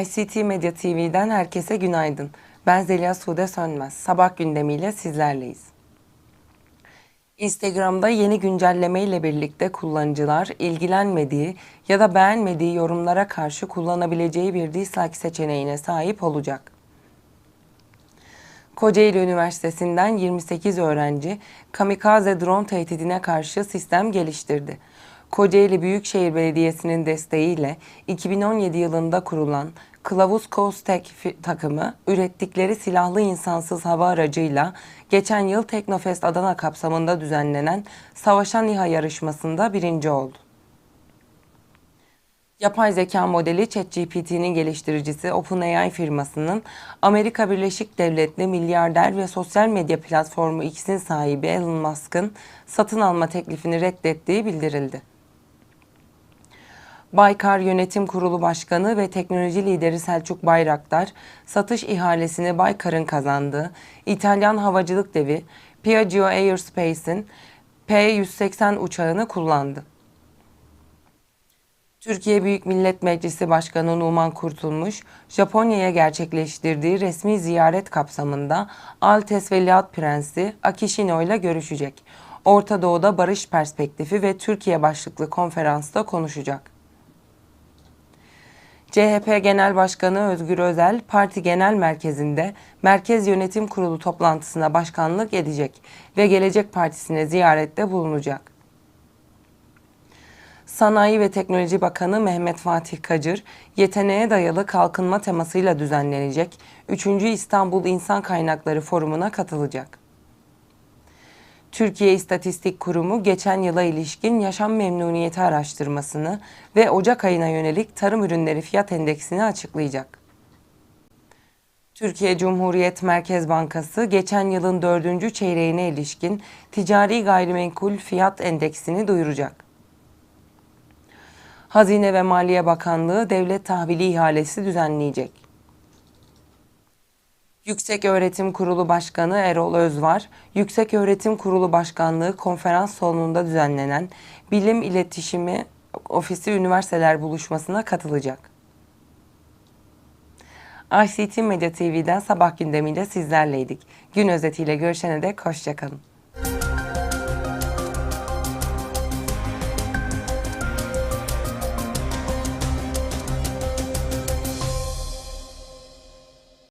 ICT Medya TV'den herkese günaydın. Ben Zeliha Sude Sönmez. Sabah gündemiyle sizlerleyiz. Instagram'da yeni güncelleme ile birlikte kullanıcılar ilgilenmediği ya da beğenmediği yorumlara karşı kullanabileceği bir dislike seçeneğine sahip olacak. Kocaeli Üniversitesi'nden 28 öğrenci kamikaze drone tehdidine karşı sistem geliştirdi. Kocaeli Büyükşehir Belediyesi'nin desteğiyle 2017 yılında kurulan Kılavuz Kostek takımı ürettikleri silahlı insansız hava aracıyla geçen yıl Teknofest Adana kapsamında düzenlenen Savaşan İHA yarışmasında birinci oldu. Yapay zeka modeli ChatGPT'nin geliştiricisi OpenAI firmasının Amerika Birleşik Devletleri milyarder ve sosyal medya platformu X'in sahibi Elon Musk'ın satın alma teklifini reddettiği bildirildi. Baykar Yönetim Kurulu Başkanı ve teknoloji lideri Selçuk Bayraktar, satış ihalesini Baykar'ın kazandığı İtalyan havacılık devi Piaggio Aerospace'in P-180 uçağını kullandı. Türkiye Büyük Millet Meclisi Başkanı Numan Kurtulmuş, Japonya'ya gerçekleştirdiği resmi ziyaret kapsamında Altes Veliaht Prensi Akishino ile görüşecek. Orta Doğu'da barış perspektifi ve Türkiye başlıklı konferansta konuşacak. CHP Genel Başkanı Özgür Özel, parti genel merkezinde Merkez Yönetim Kurulu toplantısına başkanlık edecek ve Gelecek Partisi'ne ziyarette bulunacak. Sanayi ve Teknoloji Bakanı Mehmet Fatih Kacır, yeteneğe dayalı kalkınma temasıyla düzenlenecek 3. İstanbul İnsan Kaynakları Forumu'na katılacak. Türkiye İstatistik Kurumu geçen yıla ilişkin yaşam memnuniyeti araştırmasını ve Ocak ayına yönelik tarım ürünleri fiyat endeksini açıklayacak. Türkiye Cumhuriyet Merkez Bankası geçen yılın dördüncü çeyreğine ilişkin ticari gayrimenkul fiyat endeksini duyuracak. Hazine ve Maliye Bakanlığı devlet tahvili ihalesi düzenleyecek. Yüksek Öğretim Kurulu Başkanı Erol Özvar, Yüksek Öğretim Kurulu Başkanlığı konferans salonunda düzenlenen Bilim İletişimi Ofisi Üniversiteler Buluşması'na katılacak. ICT Medya TV'den sabah gündemiyle sizlerleydik. Gün özetiyle görüşene dek hoşçakalın.